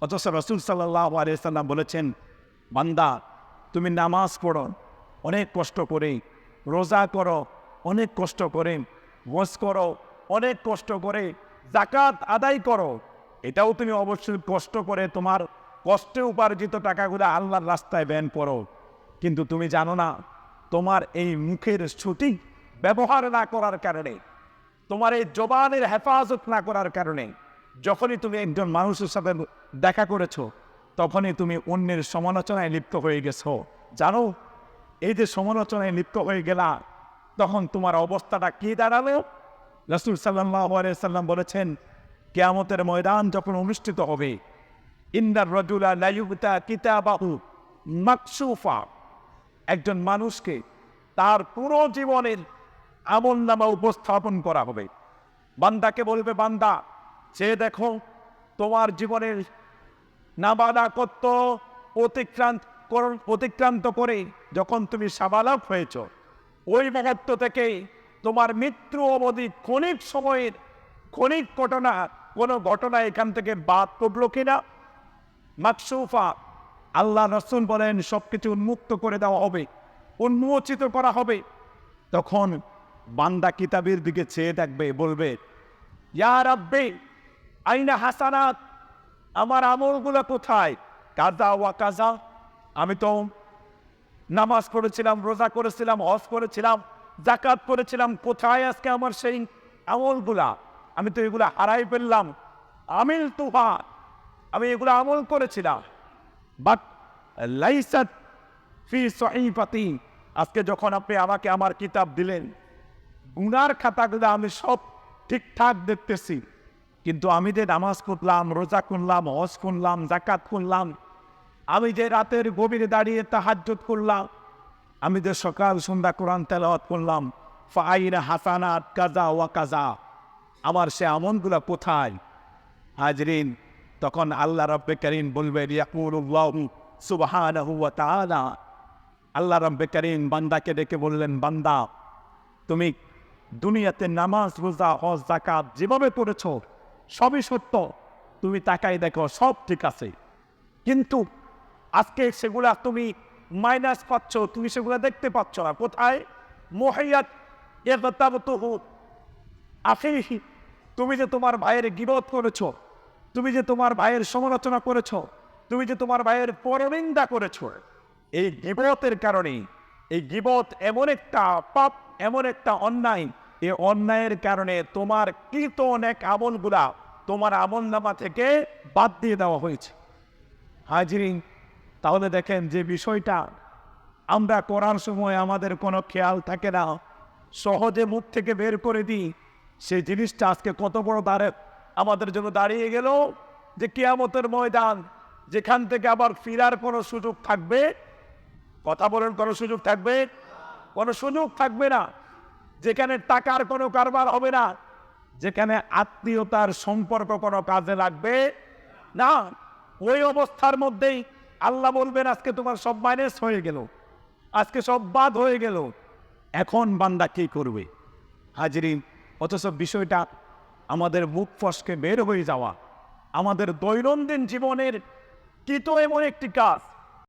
অথচ রসুল সাল্লাহ আলিয়াল্লাম বলেছেন, বান্দা, তুমি নামাজ পড়ো, অনেক কষ্ট করে। রোজা করো, অনেক কষ্ট করে। হজ করো, অনেক কষ্ট করে। জাকাত আদায় করো। এটাও তুমি অবশ্যই কষ্ট করে তোমার কষ্টে উপার্জিত টাকাগুলো আল্লাহর রাস্তায় ব্যান করো। কিন্তু তুমি জানো না, তোমার এই মুখের ছুটি ব্যবহার না করার কারণে, তোমার এই জবানের হেফাজত না করার কারণে যখনই তুমি একজন মানুষের সাথে দেখা করেছ, তখনই তুমি অন্যের সমালোচনায় লিপ্ত হয়ে গেছো। জানো, এই যে সমালোচনায় লিপ্ত হয়ে গেলা, তখন তোমার অবস্থাটা কি দাঁড়াল? রসুল সাল্লাম বলেছেন, কেয়ামতের ময়দান যখন অনুষ্ঠিত হবে ইন্দার রজুলা লাইউতা কিতাবাহু মাকসুফা। একজন মানুষকে তার পুরো জীবনের আমল নামা উপস্থাপন করা হবে। বান্দাকে বলবে, বান্দা সে দেখো, তোমার জীবনের নাবালাকত্ব অতিক্রান্ত কর- অতিক্রান্ত করে যখন তুমি সাবালক হয়েছ, ওই মুহূর্ত থেকে তোমার মৃত্যু অবধি ক্ষণিক সময়ের ক্ষণিক ঘটনা, কোনো ঘটনা এখান থেকে বাদ পড়ল কিনা? মাকসুফা, আল্লাহ রসুল বলেন সব কিছু উন্মুক্ত করে দেওয়া হবে, উন্মোচিত করা হবে। তখন বান্দা কিতাবের দিকে চেয়ে থাকবে বলবে, ইয়া রাব্বে আইনা হাসানাত, আমার আমলগুলো কোথায়? কাজা ওয়া কাজা। আমি তো নামাজ পড়েছিলাম, রোজা করেছিলাম, হজ করেছিলাম জাকাত করেছিলাম, কোথায় আজকে আমার সেই আমলগুলা? আমি তো এগুলো হারাই ফেললাম। আমিল তুহা, আমি এগুলো আমল করেছিলাম। বাট লাইসাত ফি সহিফাতি আজকে যখন আপনি আমাকে আমার কিতাব দিলেন গুনার খাতাগুলো আমি সব ঠিকঠাক দেখতেছি। কিন্তু আমি যে নামাজ পড়লাম রোজা করলাম হজ করলাম জাকাত করলাম আমি যে রাতের গভীরে দাঁড়িয়ে তাহাজ্জুদ করলাম, আমি যে সকাল সন্ধ্যা কোরআন তেলাওয়াত করলাম, ফাইনা হাসানাত কাজা ওয়া কাজা, আমার সে আমনগুলো কোথায়? হাজরিন, তখন আল্লাহ রব্বে করিম বলবে আল্লাহ রব্বে করিম বান্দাকে ডেকে বললেন, বান্দা, তুমি দুনিয়াতে নামাজ, রোজা, হজ জাকাত যেভাবে করেছ সবই সত্য। তুমি তাকাই দেখো, সব ঠিক আছে। কিন্তু আজকে সেগুলা তুমি মাইনাস পাচ্ছ, তুমি সেগুলো দেখতে পাচ্ছ না। কোথায়? মহাইয়াত আখিহি তুমি যে তোমার ভাইয়ের গিবত করেছ, তুমি যে তোমার ভাইয়ের সমালোচনা করেছ, তুমি যে তোমার ভাইয়ের পরনিন্দা করেছ, এই গিবতের কারণে, এই গিবত এমন একটা পাপ, এমন একটা অন্যায়, এই অন্যায়ের কারণে তোমার কৃত অনেক আমলগুলা তোমার আমল নামা থেকে বাদ দিয়ে দেওয়া হয়েছে। হাজিরিন, তাহলে দেখেন যে বিষয়টা, আমরা করার সময় আমাদের কোনো খেয়াল থাকে না। সহজে মুখ থেকে বের করে দিই। সেই জিনিসটা আজকে কত বড় দাঁড়ে, আমাদের জন্য দাঁড়িয়ে গেল যে কেয়ামতের ময়দান, যেখান থেকে আবার ফিরার কোনো সুযোগ থাকবে। কথা বলেন, কোনো সুযোগ থাকবে? কোনো সুযোগ থাকবে না। যেখানে টাকার কোনো কারবার হবে না। যেখানে আত্মীয়তার সম্পর্ক কোনো কাজে লাগবে না। ওই অবস্থার মধ্যেই আল্লাহ বলবেন, আজকে তোমার সব মাইনাস হয়ে গেল। আজকে সব বাদ হয়ে গেল। এখন বান্দা কি করবে? হাজিরিন, অথচ বিষয়টা আমাদের মুখ ফসকে বের হয়ে যাওয়া, আমাদের দৈনন্দিন জীবনের কৃত এমন একটি কাজ।